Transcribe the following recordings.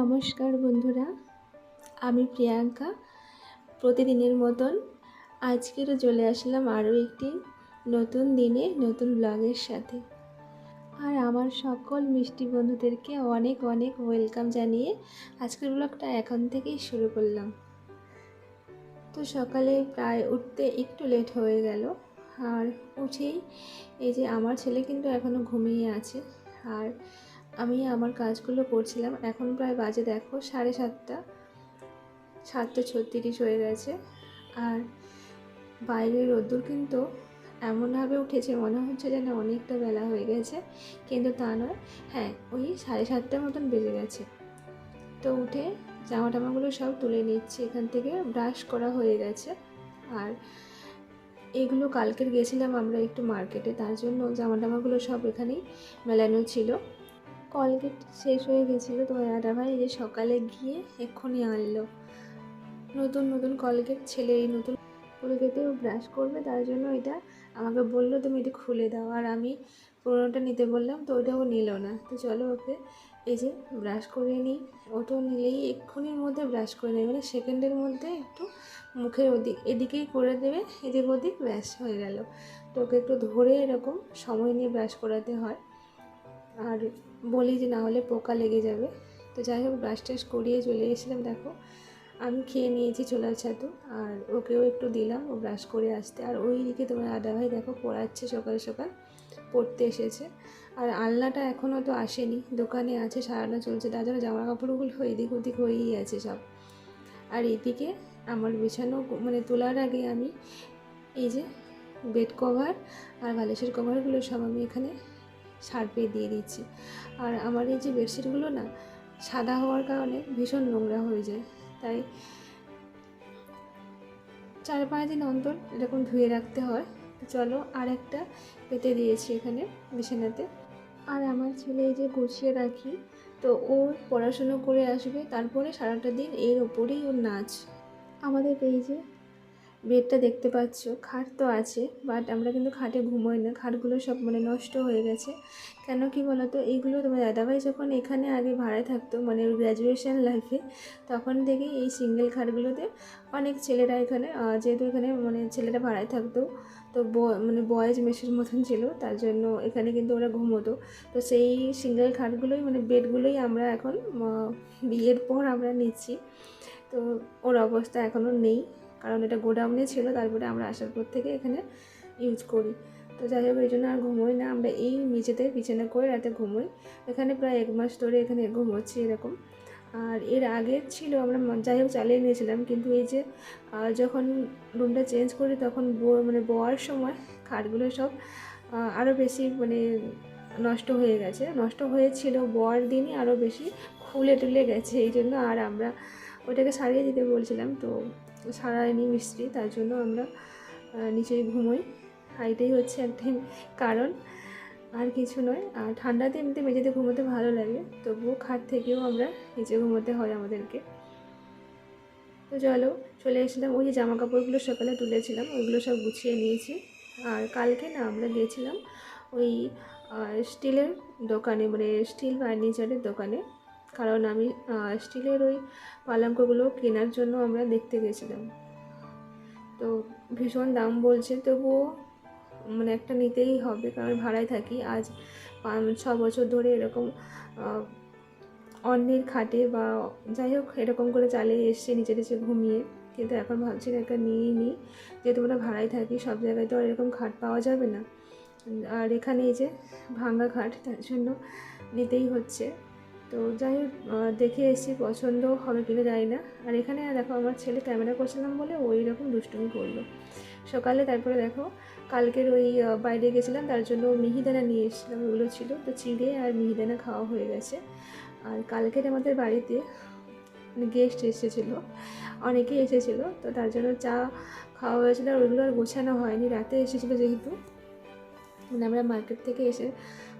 নমস্কার বন্ধুরা, আমি প্রিয়াঙ্কা। প্রতিদিনের মতন আজকেরও চলে আসলাম আরও একটি নতুন দিনে, নতুন ব্লগের সাথে। আর আমার সকল মিষ্টি বন্ধুদেরকে অনেক অনেক ওয়েলকাম জানিয়ে আজকের ব্লগটা এখন থেকেই শুরু করলাম। তো সকালে প্রায় উঠতে একটু লেট হয়ে গেল। আর উঠেই এই যে আমার ছেলে কিন্তু এখনও ঘুমিয়ে আছে। আর আমি আমার কাজগুলো করছিলাম। এখন প্রায় বাজে দেখো, সাড়ে সাতটা সাতটা ছত্রিশ হয়ে গেছে। আর বাইরের রোদ্দুর কিন্তু এমনভাবে উঠেছে, মনে হচ্ছে যেন অনেকটা বেলা হয়ে গেছে, কিন্তু তা নয়। হ্যাঁ ওই সাড়ে সাতটার মতন বেজে গেছে। তো উঠে জামা টামাগুলো সব তুলে নিচ্ছি, এখান থেকে ব্রাশ করা হয়ে গেছে। আর এগুলো কালকের গেছিলাম আমরা একটু মার্কেটে, তার জন্য জামা টামাগুলো সব এখানেই মেলানো ছিল। কলগেট শেষ হয়ে গেছিল তোমার দাদা ভাই যে সকালে গিয়ে এক্ষুনি আনলো। নতুন নতুন কলগেট ছেলে, এই নতুন কলগেটেও ব্রাশ করবে, তার জন্য এটা আমাকে বলল, তুমি এটা খুলে দাও। আর আমি পুরোনোটা নিতে বললাম, তো ওটাও নিল না। তো চলো ওকে এই যে ব্রাশ করে নিই। ওটাও নিলেই এক্ষুনির মধ্যে ব্রাশ করে নেবে মানে সেকেন্ডের মধ্যে একটু মুখের ওদিক, এদিকেই করে দেবে, এদিক ওদিক ব্রাশ হয়ে গেল। তো ওকে একটু ধরে এরকম সময় নিয়ে ব্রাশ করাতে হয়। আর বলি যে না হলে পোকা লেগে যাবে। তো যাই হোক ব্রাশ টাশ করিয়ে চলে এসেছিলাম, দেখো। আমি খেয়ে নিয়েছি ছোলার ছাতু, আর ওকেও একটু দিলাম ও ব্রাশ করে আসতে। আর ওই দিকে তোমার আদা ভাই দেখো পড়াচ্ছে সকাল সকাল, পড়তে এসেছে। আর আলনাটা এখনও তো আসেনি, দোকানে আছে, সারানো চলছে। তার জন্য জামা কাপড়গুলো এদিক ওদিক হয়েই আছে সব। আর এদিকে আমার বিছানো মানে তোলার আগে আমি এই যে বেড কভার আর বালিশের কভারগুলো সব আমি এখানে সার্পে দিয়ে দিচ্ছি। আর আমার এই যে বেডশিটগুলো না, সাদা হওয়ার কারণে ভীষণ নোংরা হয়ে যায়। তাই চার পাঁচ দিন অন্তর এরকম ধুয়ে রাখতে হয়। চলো আর একটা পেতে দিয়েছি এখানে বিছানাতে। আর আমার ছেলে এই যে গুছিয়ে রাখি, তো ও পড়াশুনো করে আসবে, তারপরে সারাটা দিন এর ওপরেই ওর নাচ। আমাদের এই যে বেডটা দেখতে পাচ্ছ, খাট তো আছে বাট আমরা কিন্তু খাটে ঘুমোই না, খাটগুলো সব মানে নষ্ট হয়ে গেছে। কেন কি বলতো, এইগুলো তোমার দাদাভাই যখন এখানে আগে ভাড়ায় থাকতো মানে গ্র্যাজুয়েশন লাইফে তখন থেকে এই সিঙ্গেল খাটগুলোতে অনেক ছেলেরা এখানে যেহেতু এখানে মানে ছেলেরা ভাড়ায় থাকতো, তো মানে বয়েজ মেসের মতন ছিল, তার জন্য এখানে কিন্তু ওরা ঘুমোতো। তো সেই সিঙ্গেল খাটগুলোই মানে বেডগুলোই আমরা এখন বিয়ের পর আমরা নিচ্ছি। তো ওর অবস্থা এখনও নেই। কারণ এটা গোডাউনে ছিল, তারপরে আমরা আসার পর থেকে এখানে ইউজ করি। তো যাই হোক, এই জন্য আর ঘুমোই না। আমরা এই নিচেতে বিছানা করে রাতে ঘুমোই। এখানে প্রায় এক মাস ধরে এখানে ঘুমোচ্ছি এরকম। আর এর আগে ছিল, আমরা যাই হোক, চালিয়ে নিয়েছিলাম। কিন্তু এই যে যখন রুমটা চেঞ্জ করি, তখন মানে বোয়ার সময় খাটগুলো সব আরও বেশি মানে নষ্ট হয়ে গেছে। নষ্ট হয়েছিল বওয়ার দিনই আরও বেশি খুলে টুলে গেছে। এই জন্য আর আমরা ওটাকে সারিয়ে দিতে বলছিলাম। তো সারায়নি মিস্ত্রি তার জন্য আমরা নিচেই ঘুমোই। এটাই হচ্ছে একটি কারণ, আর কিছু নয়। আর ঠান্ডাতে এমনিতে মেঝেতে ঘুমোতে ভালো লাগে, তবুও খাট থেকেও আমরা নিচে ঘুমোতে হয় আমাদেরকে। তো চলো, চলে এসেছিলাম, ওই যে জামা কাপড়গুলো সকালে তুলেছিলাম, ওইগুলো সব গুছিয়ে নিয়েছি। আর কালকে না আমরা গিয়েছিলাম ওই স্টিলের দোকানে মানে স্টিল ফার্নিচারের দোকানে। কারণ আমি স্টিলের ওই পালঙ্কগুলো কেনার জন্য আমরা দেখতে গেছিলাম। তো ভীষণ দাম বলছে, তবুও মানে একটা নিতেই হবে, কারণ ভাড়ায় থাকি। আজ ছ বছর ধরে এরকম অন্যের খাটে বা যাই হোক, এরকম করে চালিয়ে এসছে নিচে নিচে ঘুমিয়ে। কিন্তু এখন ভাবছি না, একটা নিয়েই নিই যেহেতু আমরা ভাড়ায় থাকি, সব জায়গায় তো আর এরকম খাট পাওয়া যাবে না। আর এখানে এই যে ভাঙ্গা খাট, তার জন্য নিতেই হচ্ছে। তো যাই হোক দেখে এসেছি পছন্দ হবে কিনা জানি না। আর এখানে দেখো আমার ছেলে ক্যামেরা করছিলাম বলে ওই রকম দুষ্টুমি করল। সকালে তারপরে দেখো, কালকের ওই বাইরে গেছিলাম, তার জন্য মিহিদানা নিয়ে এসেছিলাম, ওগুলো ছিল। তো চিড়ে আর মিহিদানা খাওয়া হয়ে গেছে। আর কালকের আমাদের বাড়িতে গেস্ট এসেছিল, অনেকেই এসেছিল। তো তার জন্য চা খাওয়া হয়েছিলো, আর ওইগুলো আর গোছানো হয়নি। রাতে এসেছিল যেহেতু। মানে আমরা মার্কেট থেকে এসে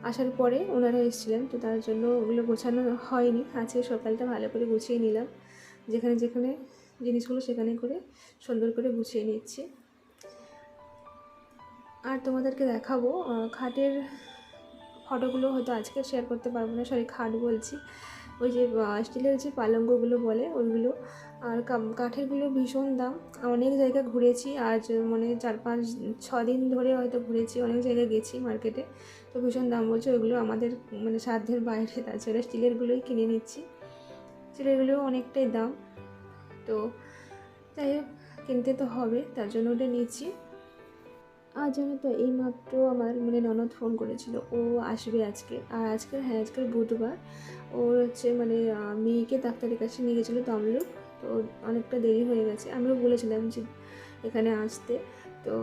আসার পরে ওনারা এসেছিলেন, তো তার জন্য ওগুলো গোছানো হয়নি। আজকে সকালটা ভালো করে গুছিয়ে নিলাম। যেখানে যেখানে জিনিসগুলো সেখানে করে সুন্দর করে গুছিয়ে নিচ্ছি। আর তোমাদেরকে দেখাবো খাটের ফটোগুলো হয়তো আজকে শেয়ার করতে পারব না সরি খাট বলছি। ওই যে স্টিলের যে পালঙ্গগুলো বলে, ওইগুলো। আর কাঠেরগুলো ভীষণ দাম। অনেক জায়গা ঘুরেছি, আজ মানে চার পাঁচ, ছ দিন ধরে হয়তো ঘুরেছি, অনেক জায়গায় গেছি মার্কেটে। তো ভীষণ দাম বলছে, ওইগুলো আমাদের মানে সাধ্যের বাইরে। তাছাড়া স্টিলেরগুলোই কিনে নিচ্ছি। স্টিলেরগুলো অনেকটাই দাম। তো যাই হোক, কিনতে তো হবে, তার জন্য ওটা নিচ্ছি। আর জানো তো, এইমাত্র আমার মানে ননদ ফোন করেছিল, ও আসবে আজকে। আর আজকে হ্যাঁ আজকের বুধবার। ওর হচ্ছে মানে মেয়েকে ডাক্তারের কাছে নিয়ে গেছিল তমলুক। তো অনেকটা দেরি হয়ে গেছে। আমিও বলেছিলাম যে এখানে আসতে। তো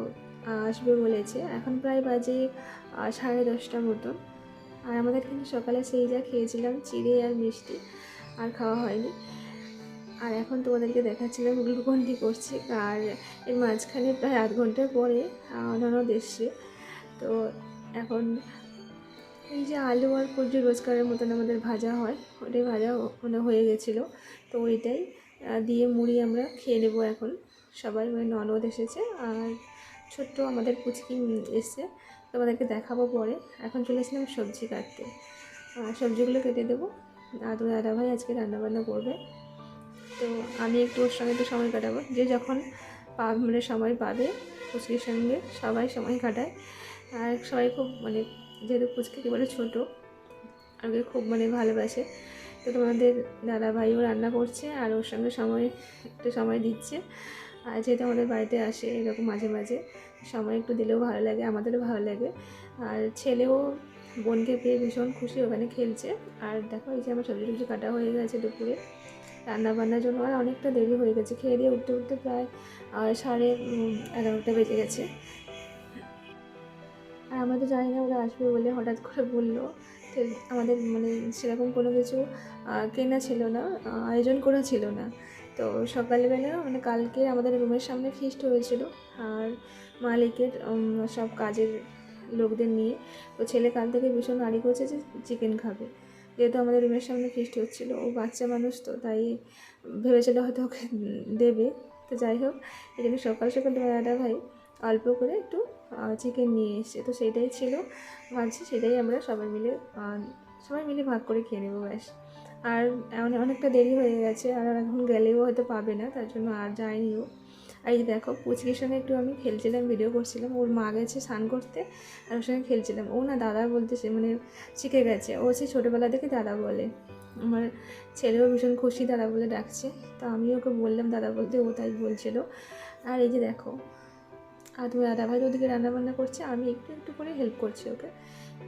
আসবে বলেছে। এখন প্রায় বাজে সাড়ে দশটার মতন আর আমাদের কিন্তু সকালে সেই যা খেয়েছিলাম, চিড়ে আর মিষ্টি, আর খাওয়া হয়নি। আর এখন তোমাদেরকে দেখাচ্ছিলাম গ্লুকন্ডি করছি আর এর মাঝখানে প্রায় আধ ঘণ্টা পরে ননদ এসছে। তো এখন এই যে আলু আর কচু রোজকারের মতন আমাদের ভাজা হয়, ওটাই ভাজা মানে হয়ে গেছিল। তো ওইটাই দিয়ে মুড়ি আমরা খেয়ে নেব এখন। সবাই মানে ননদ এসেছে আর ছোট্ট আমাদের পুচকি এসছে। তোমাদেরকে দেখাবো পরে। এখন চলেছিলাম সবজি কাটতে। সবজিগুলো কেটে দেবো। আর তো দাদাভাই আজকে রান্নাবান্না করবে। তো আমি একটু ওর সঙ্গে একটু সময় কাটাবো। যে যখন মানে সময় পাবে, পুচকির সঙ্গে সবাই সময় কাটায়। আর সবাই খুব মানে যেহেতু পুচকি বলে ছোটো, আমাকে খুব মানে ভালোবাসে। তো তোমাদের দাদা ভাইও রান্না করছে আর ওর সঙ্গে সময়, একটু সময় দিচ্ছে। আর যেহেতু আমাদের বাড়িতে আসে এরকম মাঝে মাঝে, সময় একটু দিলেও ভালো লাগে, আমাদেরও ভালো লাগে। আর ছেলেও, বোনকে পেয়ে ভীষণ খুশি, ওখানে খেলছে। আর দেখো এই যে আমার সবজি টবজি কাটা হয়ে গেছে দুপুরে। রান্না বান্নার জন্য আর অনেকটা দেরি হয়ে গেছে। খেয়ে দিয়ে উঠতে উঠতে প্রায় সাড়ে এগারোটা বেজে গেছে। আর আমরা তো জানি না ওরা আসবে বলে হঠাৎ করে বলল। আমাদের মানে সেরকম কোনো কিছু কেনা ছিল না আয়োজন করা ছিল না। তো সকালবেলা মানে কালকে আমাদের রুমের সামনে ফিস্ট হয়েছিল আর মালিকের সব কাজের লোকদের নিয়ে। তো ছেলে কাল থেকে ভীষণ আড়ি করছে যে চিকেন খাবে। যেহেতু আমাদের রুমের সামনে ফিস্ট হচ্ছিল ও বাচ্চা মানুষ তো, তাই ভেবেছিল হয়তো ওকে দেবে। তো যাই হোক, এখানে সকাল সকাল দাদা ভাই অল্প করে একটু চিকেন নিয়ে এসছে। তো সেইটাই ছিল। ভাবছি সেটাই আমরা সবাই মিলে সবাই মিলে ভাগ করে খেয়ে নেব, ব্যাস। আর অনে- অনেকটা দেরি হয়ে গেছে, আর এখন গেলেও হয়তো পাবে না, তার জন্য আর যায়নিও আর এই দেখো, পুচকির সঙ্গে একটু আমি খেলছিলাম ভিডিও করছিলাম। ওর মা গেছে স্নান করতে, আর ওর সঙ্গে খেলছিলাম। ও না দাদা বলতেছে মানে শিখে গেছে। ও সে ছোটোবেলা থেকে দাদা বলে। আমার ছেলেও ভীষণ খুশি দাদা বলে ডাকছে। তো আমি ওকে বললাম, দাদা বলতে ও তাই বলছিল। আর এই যে দেখো, আর তুমি দাদা ভাই ওদিকে রান্নাবান্না করছে, আমি একটু একটু করে হেল্প করছি ওকে।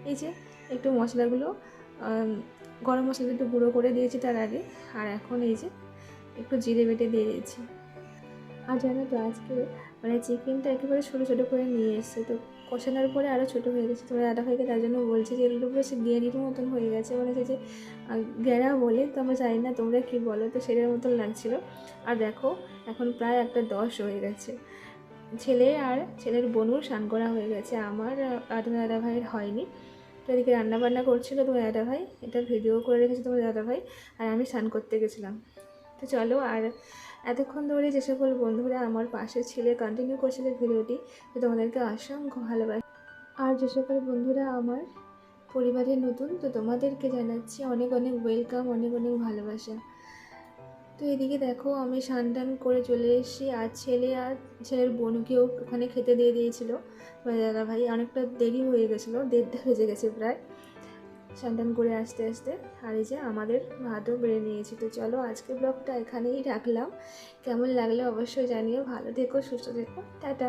এই যে একটু মশলাগুলো গরম মশলা একটু গুঁড়ো করে দিয়েছি তার আগে। আর এখন এই যে একটু জিরে বেটে দিয়ে দিয়েছি। আর জানো তো আজকে মানে চিকেনটা একেবারে ছোটো ছোটো করে নিয়ে এসছে। তো কষানোর পরে আরও ছোটো হয়ে গেছে। তোমার দাদা ভাইকে তার জন্য বলছে যে, এগুলো পুরো সে গেরির মতন হয়ে গেছে। মানে সে যে গেরা বলে, তো আমরা জানি না তোমরা কী বলো? তো সেটার মতন লাগছিল। আর দেখো, এখন প্রায় একটা দশ হয়ে গেছে। ছেলে আর ছেলের বোনুর স্নান করা হয়ে গেছে। আমার আর তোমার দাদা ভাইয়ের হয়নি। তো এদিকে রান্না বান্না করছিল তোমার দাদা ভাই এটা ভিডিও করে রেখেছে তোমার দাদা ভাই আর আমি স্নান করতে গেছিলাম। তো চলো আর এতক্ষণ ধরে যে সকল বন্ধুরা আমার পাশে ছিলে কন্টিনিউ করছিলে ভিডিওটি, তো তোমাদেরকে অসংখ্য ভালোবাসি। আর যে সকল বন্ধুরা আমার পরিবারের নতুন, তো তোমাদেরকে জানাচ্ছি অনেক অনেক ওয়েলকাম অনেক অনেক ভালোবাসা। তো এদিকে দেখো আমি স্নান টান করে চলে এসেছি। আর ছেলে আর ছেলের বোনকেও ওখানে খেতে দিয়ে দিয়েছিল। দাদা ভাই, অনেকটা দেরি হয়ে গেছিল দেড়টা বেজে গেছে প্রায়। স্নান করে আসতে আসতে আর এই যে আমাদের ভাতও বেড়ে নিয়েছি। তো চলো আজকে ব্লগটা এখানেই রাখলাম। কেমন লাগলে অবশ্যই জানিও। ভালো থেকো, সুস্থ থেকো। টাটা।